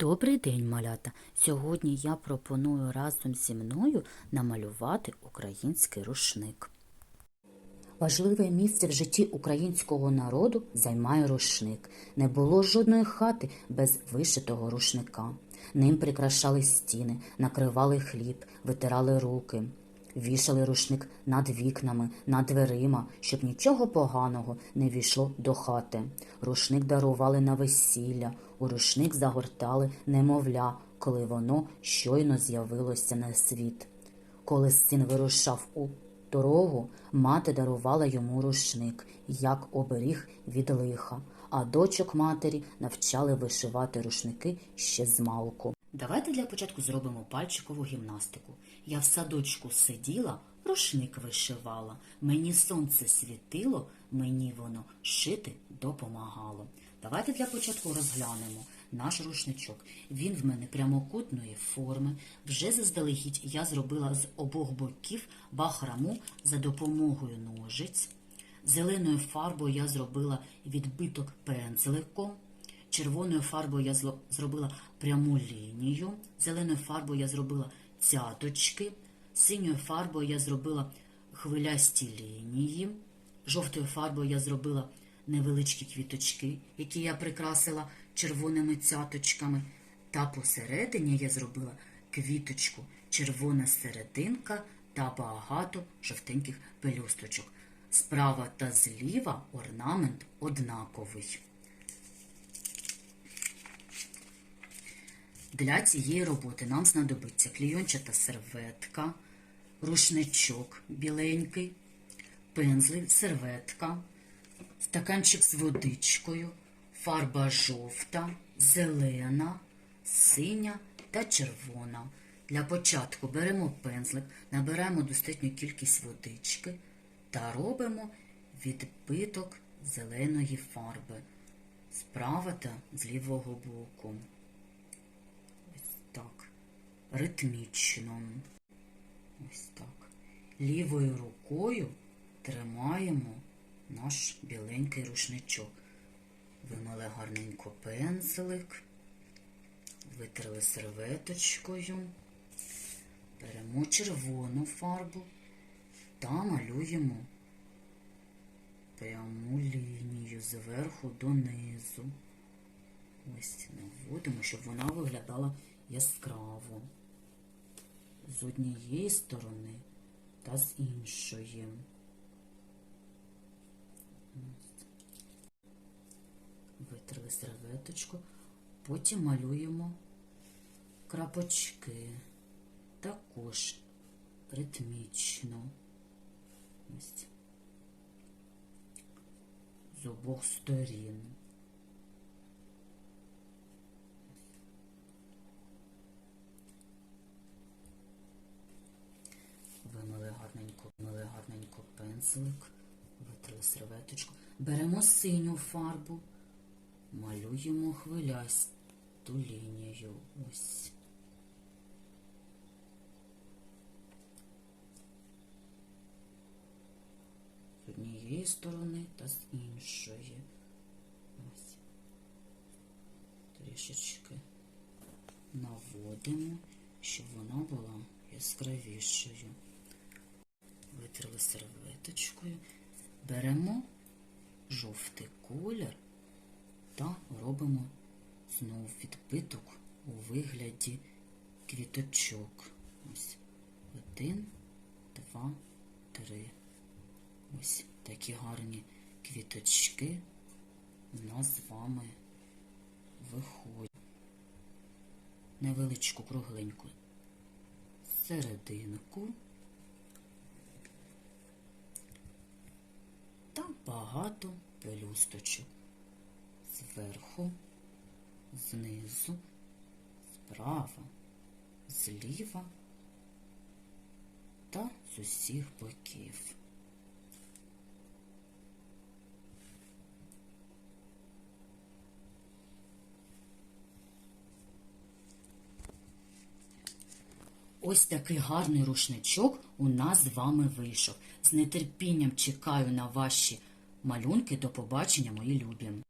Добрий день, малята! Сьогодні я пропоную разом зі мною намалювати український рушник. Важливе місце в житті українського народу займає рушник. Не було жодної хати без вишитого рушника. Ним прикрашали стіни, накривали хліб, витирали руки. Вішали рушник над вікнами, над дверима, щоб нічого поганого не війшло до хати. Рушник дарували на весілля, у рушник загортали немовля, коли воно щойно з'явилося на світ. Коли син вирушав у дорогу, мати дарувала йому рушник, як оберіг від лиха, а дочок матері навчали вишивати рушники ще з малку. Давайте для початку зробимо пальчикову гімнастику. Я в садочку сиділа, рушник вишивала. Мені сонце світило, мені воно шити допомагало. Давайте для початку розглянемо наш рушничок. Він в мене прямокутної форми. Вже заздалегідь я зробила з обох боків бахраму за допомогою ножиць. Зеленою фарбою я зробила відбиток пензликом. Червоною фарбою я зробила пряму лінію, зеленою фарбою я зробила цяточки, синьою фарбою я зробила хвилясті лінії, жовтою фарбою я зробила невеличкі квіточки, які я прикрасила червоними цяточками. Та посередині я зробила квіточку, червона серединка та багато жовтеньких пелюсточок. Справа та зліва орнамент однаковий. Для цієї роботи нам знадобиться клійончата серветка, рушничок біленький, пензлик, серветка, стаканчик з водичкою, фарба жовта, зелена, синя та червона. Для початку беремо пензлик, набираємо достатню кількість водички та робимо відбиток зеленої фарби справа та з лівого боку. Ритмічно. Ось так. Лівою рукою тримаємо наш біленький рушничок. Вимили гарненько пензлик, витерли серветочкою, беремо червону фарбу та малюємо пряму лінію зверху донизу. Ось наводимо, щоб вона виглядала яскраво. З однієї сторони та з іншої. Ось. Витерли серветочку, потім малюємо крапочки. Також ритмічно. Ось. З обох сторін. Вимили гарненько, вимили гарненько пензлик, витерли серветочку. Беремо синю фарбу, малюємо хвилясту лінію. Ось. З однієї сторони та з іншої. Ось. Трішечки наводимо, щоб вона була яскравішою. Витерли серветочкою. Беремо жовтий колір та робимо знову відбиток у вигляді квіточок. Ось один, два, три. Ось такі гарні квіточки у нас з вами виходять. Невеличку кругленьку серединку та багато пелюсточок зверху, знизу, справа, зліва та з усіх боків. Ось такий гарний рушничок у нас з вами вийшов. З нетерпінням чекаю на ваші малюнки. До побачення, мої любі.